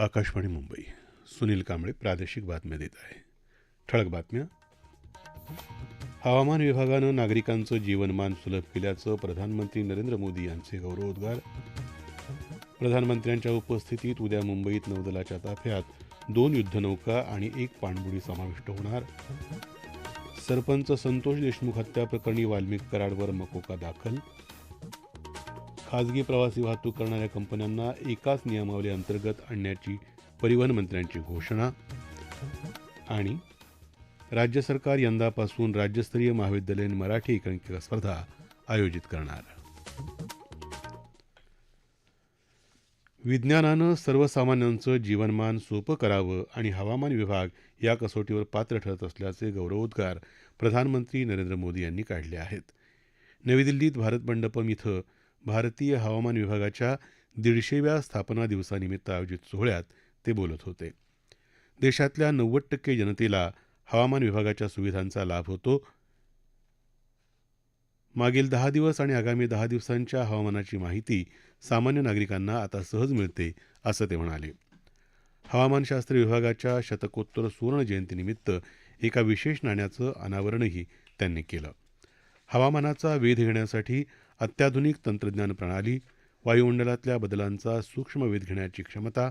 आकाशवाणी मुंबई. सुनील कांबळे प्रादेशिक बातम्या देत आहे. ठळक बातम्या. हवामान विभागानं नागरिकांचं जीवनमान सुलभ केल्याचं प्रधानमंत्री नरेंद्र मोदी यांचे गौरवोद्गार. प्रधानमंत्र्यांच्या उपस्थितीत उद्या मुंबईत नौदलाच्या ताफ्यात दोन युद्धनौका आणि एक पाणबुडी समाविष्ट होणार. सरपंच संतोष देशमुख हत्या प्रकरणी वाल्मिक कराडवर मकोका दाखल. खाजगी प्रवासी वाहतूक करणाऱ्या कंपन्यांना एकाच नियमावली अंतर्गत आणण्याची परिवहन मंत्र्यांची घोषणा. आणि राज्य सरकार यंदापासून राज्यस्तरीय महाविद्यालयीन मराठी एकांकिका स्पर्धा आयोजित करणार. विज्ञानानं सर्वसामान्यांचं जीवनमान सोपं करावं आणि हवामान विभाग या कसोटीवर पात्र ठरत असल्याचे गौरवोद्गार प्रधानमंत्री नरेंद्र मोदी यांनी काढले आहेत. नवी दिल्लीत भारत मंडपम इथं भारतीय हवामान विभागाच्या दीडशेव्या स्थापना दिवसानिमित्त आयोजित सोहळ्यात ते बोलत होते. देशातल्या नव्वद टक्के जनतेला हवामान विभागाच्या सुविधांचा लाभ होतो. मागील दहा दिवस आणि आगामी दहा दिवसांच्या हवामानाची माहिती सामान्य नागरिकांना आता सहज मिळते असं ते म्हणाले. हवामानशास्त्र विभागाच्या शतकोत्तर सुवर्ण जयंतीनिमित्त एका विशेष नाण्याचं अनावरणही त्यांनी केलं. हवामानाचा वेध घेण्यासाठी अत्याधुनिक तंत्रज्ञान प्रणाली वायुमंडलातल्या बदलांचा सूक्ष्म वेध घेण्याची क्षमता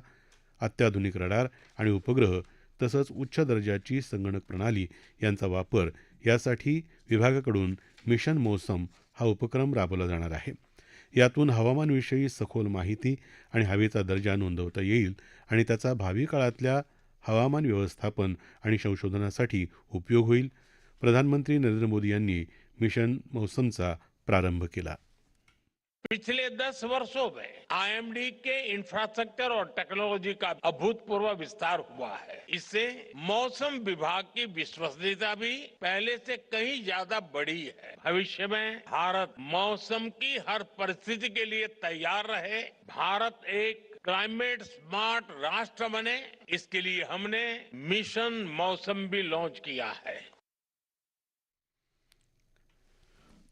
अत्याधुनिक रडार आणि उपग्रह तसंच उच्च दर्जाची संगणक प्रणाली यांचा वापर यासाठी विभागाकडून मिशन मौसम हा उपक्रम राबवला जाणार आहे. यातून हवामानविषयी सखोल माहिती आणि हवेचा दर्जा नोंदवता येईल आणि त्याचा भावी काळातल्या हवामान व्यवस्थापन आणि संशोधनासाठी उपयोग होईल. प्रधानमंत्री नरेंद्र मोदी यांनी मिशन मौसमचा प्रारंभ केला. पिछले दस वर्षों में आईएमडी के इंफ्रास्ट्रक्चर और टेक्नोलॉजी का अभूतपूर्व विस्तार हुआ है। इससे मौसम विभाग की विश्वसनीयता भी पहले से कहीं ज़्यादा बढ़ी है। भविष्य में भारत मौसम की हर परिस्थिति के लिए तैयार रहे। भारत एक क्लाइमेट स्मार्ट राष्ट्र बने। इसके लिए हमने मिशन मौसम भी लॉन्च किया है।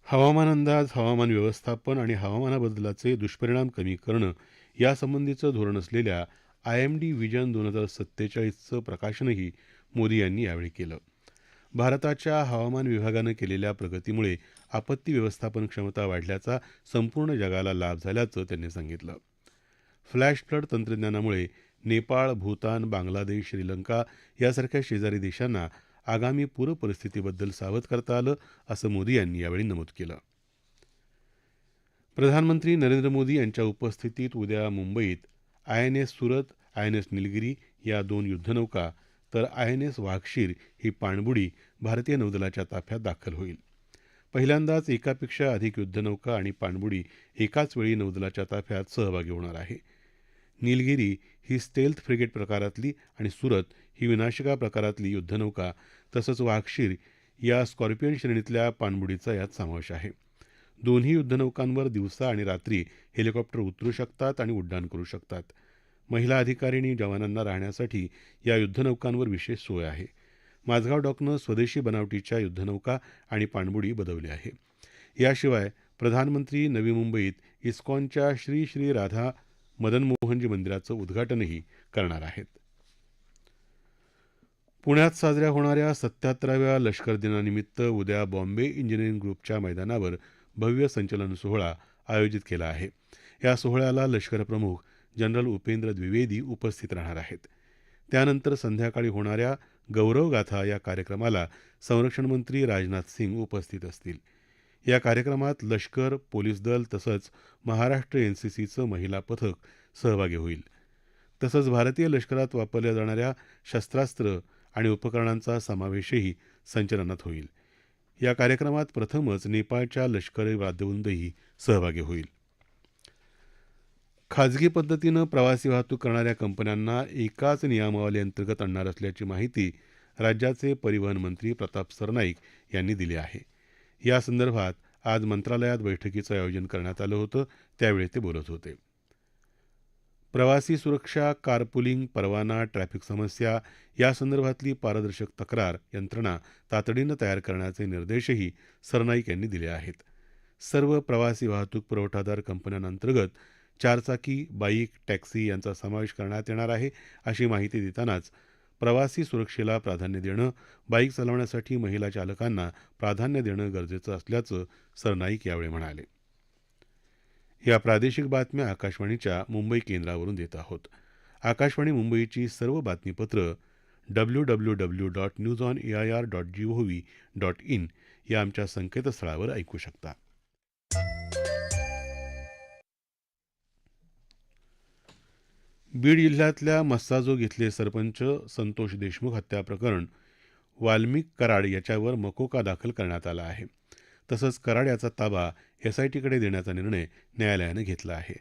हवामान अंदाज हवामान व्यवस्थापन आणि हवामानाबदलाचे दुष्परिणाम कमी करणं यासंबंधीचं धोरण असलेल्या आय एम डी विजन दोन हजार सत्तेचाळीसचं प्रकाशनही मोदी यांनी यावेळी केलं. भारताच्या हवामान विभागानं केलेल्या प्रगतीमुळे आपत्ती व्यवस्थापन क्षमता वाढल्याचा संपूर्ण जगाला लाभ झाल्याचं त्यांनी सांगितलं. फ्लॅश फ्लड तंत्रज्ञानामुळे नेपाळ भूतान बांगलादेश श्रीलंका यासारख्या शेजारी देशांना आगामी पूर परिस्थितीबद्दल सावध करता आलं असं मोदी यांनी यावेळी नमूद केलं. प्रधानमंत्री नरेंद्र मोदी यांच्या उपस्थितीत उद्या मुंबईत I N S Surat I N S Nilgiri या दोन युद्धनौका तर आय एन एस वाघशीर ही पाणबुडी भारतीय नौदलाच्या ताफ्यात दाखल होईल. पहिल्यांदाच एकापेक्षा अधिक युद्धनौका आणि पाणबुडी एकाच वेळी नौदलाच्या ताफ्यात सहभागी होणार आहे. निलगिरी ही स्टेल्थ फ्रिगेट प्रकारातली आणि सुरत ही विनाशिका प्रकारातली युद्धनौका तसंच वाघशीर या स्कॉर्पियन श्रेणीतल्या पाणबुडीचा यात समावेश आहे. दोन्ही युद्धनौकांवर दिवसा आणि रात्री हेलिकॉप्टर उतरू शकतात आणि उड्डाण करू शकतात. महिला अधिकारी आणि जवानांना राहण्यासाठी या युद्धनौकांवर विशेष सोय आहे. माझगाव डॉकनं स्वदेशी बनावटीच्या युद्धनौका आणि पाणबुडी बदवली आहे. याशिवाय प्रधानमंत्री नवी मुंबईत इस्कॉनच्या श्री श्री राधा मदन मोहनजी मंदिराचं उद्घाटनही करणार आहेत. पुण्यात साजऱ्या होणाऱ्या सत्याहत्तराव्या लष्कर दिनानिमित्त उद्या बॉम्बे इंजिनिअरिंग ग्रुपच्या मैदानावर भव्य संचलन सोहळा आयोजित केला आहे. या सोहळ्याला लष्कर प्रमुख जनरल उपेंद्र द्विवेदी उपस्थित राहणार आहेत. त्यानंतर संध्याकाळी होणाऱ्या गौरवगाथा या कार्यक्रमाला संरक्षण मंत्री राजनाथ सिंग उपस्थित असतील. या कार्यक्रमात लष्कर पोलीस दल तसंच महाराष्ट्र एनसीसीचं महिला पथक सहभागी होईल. तसंच भारतीय लष्करात वापरल्या जाणाऱ्या शस्त्रास्त्र आणि उपकरणांचा समावेशही संचलनात होईल. या कार्यक्रमात प्रथमच नेपाळच्या लष्करी वाद्यवृंदही सहभागी होईल. खाजगी पद्धतीनं प्रवासी वाहतूक करणाऱ्या कंपन्यांना एकाच नियमावली अंतर्गत आणणार असल्याची माहिती राज्याचे परिवहन मंत्री प्रताप सरनाईक यांनी दिली आहे. या संदर्भात आज मंत्रालयात बैठकीचं आयोजन करण्यात आलं होतं त्यावेळी ते बोलत होते. प्रवासी सुरक्षा कारपुलिंग परवाना ट्रॅफिक समस्या यासंदर्भातली पारदर्शक तक्रार यंत्रणा तातडीनं तयार करण्याचे निर्देशही सरनाईक यांनी दिले आहेत. सर्व प्रवासी वाहतूक पुरवठादार कंपन्यांअंतर्गत चारचाकी बाईक टॅक्सी यांचा समावेश करण्यात येणार आहे अशी माहिती देतानाच प्रवासी सुरक्षेला प्राधान्य देणं बाईक चालवण्यासाठी महिला चालकांना प्राधान्य देणं गरजेचं असल्याचं सरनाईक यावेळी म्हणाले. या प्रादेशिक बातम्या आकाशवाणीच्या मुंबई केंद्रावरून देत आहोत. आकाशवाणी मुंबईची सर्व बातमीपत्र W W W dot news on A I R dot G V dot in या आमच्या संकेतस्थळावर ऐकू शकता. बीड जिल्ह्यातल्या मस्साजोग इथले सरपंच संतोष देशमुख हत्या प्रकरण वाल्मिक कराड याच्यावर मकोका दाखल करण्यात आला आहे. तसंच कराड याचा ताबा एसआयटीकडे देण्याचा निर्णय न्यायालयानं घेतला आहे.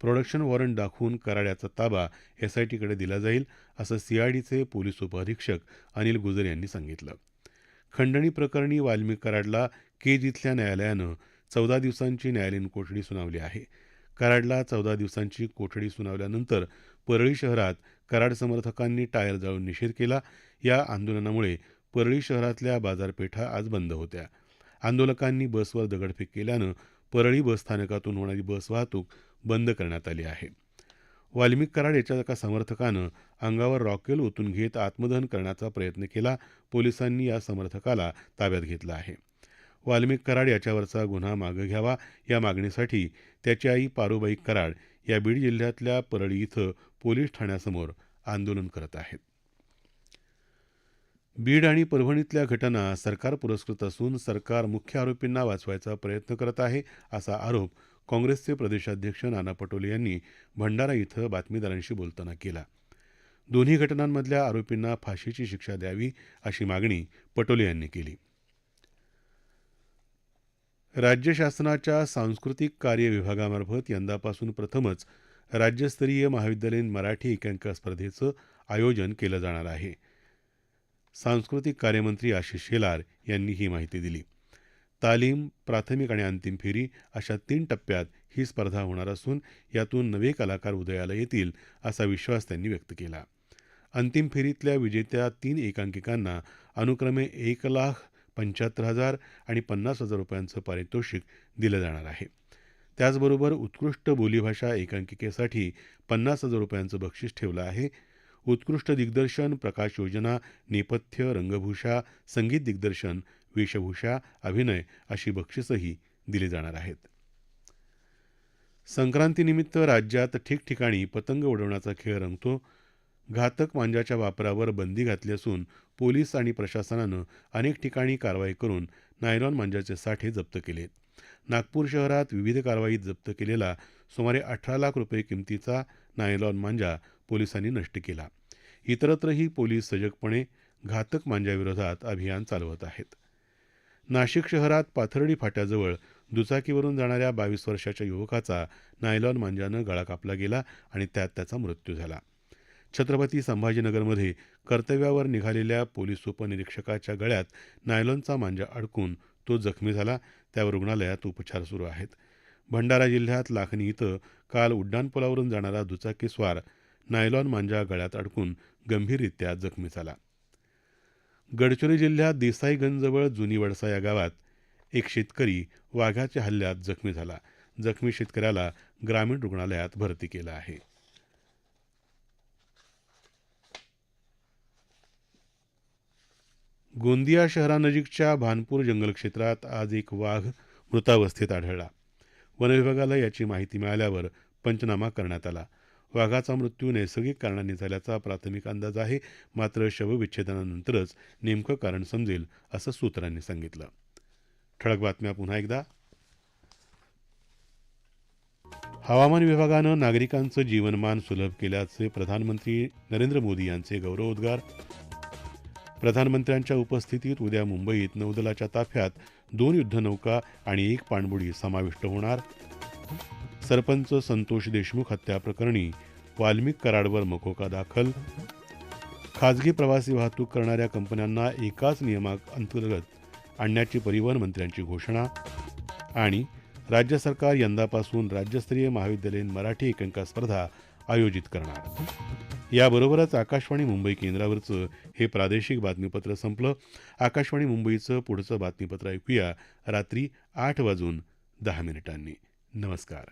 प्रोडक्शन वॉरंट दाखवून कराड याचा ताबा एसआयटीकडे दिला जाईल असं सीआयडीचे पोलीस उपअधीक्षक अनिल गुजर यांनी सांगितलं. खंडणी प्रकरणी वाल्मिक कराडला केज इथल्या न्यायालयानं चौदा दिवसांची न्यायालयीन कोठडी सुनावली आहे. कराडला चौदा दिवसांची कोठडी सुनावल्यानंतर परळी शहरात कराड समर्थकांनी टायर जाळून निषेध केला. या आंदोलनामुळे परळी शहरातल्या बाजारपेठा आज बंद होत्या. आंदोलकांनी बसवर दगडफेक केल्यानं परळी बस स्थानकातून होणारी बस वाहतूक बंद करण्यात आली आहे. वाल्मिक कराड याच्या एका समर्थकानं अंगावर रॉकेल ओतून घेत आत्मदहन करण्याचा प्रयत्न केला पोलिसांनी या समर्थकाला ताब्यात घेतलं आहे. वाल्मिक कराड याच्यावरचा गुन्हा मागं घ्यावा या मागणीसाठी त्याची आई पारुबाई कराड या बीड जिल्ह्यातल्या परळी इथं पोलीस ठाण्यासमोर आंदोलन करत आहेत. बीड आणि परभणीतल्या घटना सरकार पुरस्कृत असून सरकार मुख्य आरोपींना वाचवायचा प्रयत्न करत आहे असा आरोप काँग्रेसचे प्रदेशाध्यक्ष नाना पटोले यांनी भंडारा इथं बातमीदारांशी बोलताना केला. दोन्ही घटनांमधल्या आरोपींना फाशीची शिक्षा द्यावी अशी मागणी पटोले यांनी केली. राज्य शासनाच्या सांस्कृतिक कार्य विभागामार्फत यंदापासून प्रथमच राज्यस्तरीय महाविद्यालयीन मराठी एकांक स्पर्धेचं आयोजन केलं जाणार आहे. सांस्कृतिक कार्यमंत्री आशिष शेलार यांनी ही माहिती दिली. तालीम प्राथमिक आणि अंतिम फेरी अशा तीन टप्प्यात ही स्पर्धा होणार असून यातून नवे कलाकार उदयाला येतील असा विश्वास त्यांनी व्यक्त केला. अंतिम फेरीतल्या विजेत्या तीन एकांकिकांना अनुक्रमे एक लाख पंच्याहत्तर हजार आणि पन्नास हजार रुपयांचं पारितोषिक दिलं जाणार आहे. त्याचबरोबर उत्कृष्ट बोलीभाषा एकांकिकेसाठी पन्नास हजार रुपयांचं बक्षीस ठेवलं आहे उत्कृष्ट दिग्दर्शन प्रकाश योजना नेपथ्य रंगभूषा संगीत दिग्दर्शन वेशभूषा अभिनय अशी बक्षिसंही दिली जाणार आहेत. संक्रांतीनिमित्त राज्यात ठिकठिकाणी पतंग उडवण्याचा खेळ रंगतो. घातक मांजाच्या वापरावर बंदी घातली असून पोलीस आणि प्रशासनानं अनेक ठिकाणी कारवाई करून नायलॉन मांजाचे साठे जप्त केले. नागपूर शहरात विविध कारवाईत जप्त केलेला सुमारे अठरा लाख रुपये किमतीचा नायलॉन मांजा पोलिसांनी नष्ट केला. इतरत्रही पोलीस सजगपणे घातक मांजाविरोधात अभियान चालवत आहेत. नाशिक शहरात पाथर्डी फाट्याजवळ दुचाकीवरून जाणाऱ्या बावीस वर्षाच्या युवकाचा नायलॉन मांजानं गळा कापला गेला आणि त्यात त्याचा मृत्यू झाला. छत्रपती संभाजीनगरमध्ये कर्तव्यावर निघालेल्या पोलीस उपनिरीक्षकाच्या गळ्यात नायलॉनचा मांजा अडकून तो जखमी झाला. त्यावर रुग्णालयात उपचार सुरू आहेत. भंडारा जिल्ह्यात लाखनी इथं काल उड्डाणपुलावरून जाणारा दुचाकीस्वार नायलॉन मांजा गळ्यात अडकून गंभीररित्या जखमी झाला. गडचिरोली जिल्ह्यात देसाईगंजजवळ जुनी वडसा या गावात एक शेतकरी वाघाच्या हल्ल्यात जखमी झाला. जखमी शेतकऱ्याला ग्रामीण रुग्णालयात भरती केलं आहे. गोंदिया शहरानजीकच्या भानपूर जंगल क्षेत्रात आज एक वाघ मृतावस्थेत आढळला. वनविभागाला याची माहिती मिळाल्यावर पंचनामा करण्यात आला. वाघाचा मृत्यू नैसर्गिक कारणांनी झाल्याचा प्राथमिक अंदाज आहे. मात्र शवविच्छेदनानंतरच नेमकं कारण समजेल असं सूत्रांनी सांगितलं. ठळक बातम्या पुन्हा एकदा. हवामान विभागानं नागरिकांचं जीवनमान सुलभ केल्याचे प्रधानमंत्री नरेंद्र मोदी यांचे गौरवोद्गार. प्रधानमंत्र्यांच्या उपस्थितीत उद्या मुंबईत नौदलाच्या ताफ्यात दोन युद्धनौका आणि एक पाणबुडी समाविष्ट होणार. सरपंच संतोष देशमुख हत्या प्रकरणी वाल्मिक कराडवर मकोका दाखल. खाजगी प्रवासी वाहतूक करणाऱ्या कंपन्यांना एकाच नियमाअंतर्गत आणण्याची परिवहन मंत्र्यांची घोषणा आणि राज्य सरकार यंदापासून राज्यस्तरीय महाविद्यालयीन मराठी एकांका स्पर्धा आयोजित करणार. याबरोबरच आकाशवाणी मुंबई केंद्रावरचं हे प्रादेशिक बातमीपत्र संपलं. आकाशवाणी मुंबईचं पुढचं बातमीपत्र ऐकूया रात्री आठ वाजून दहा मिनिटांनी. नमस्कार.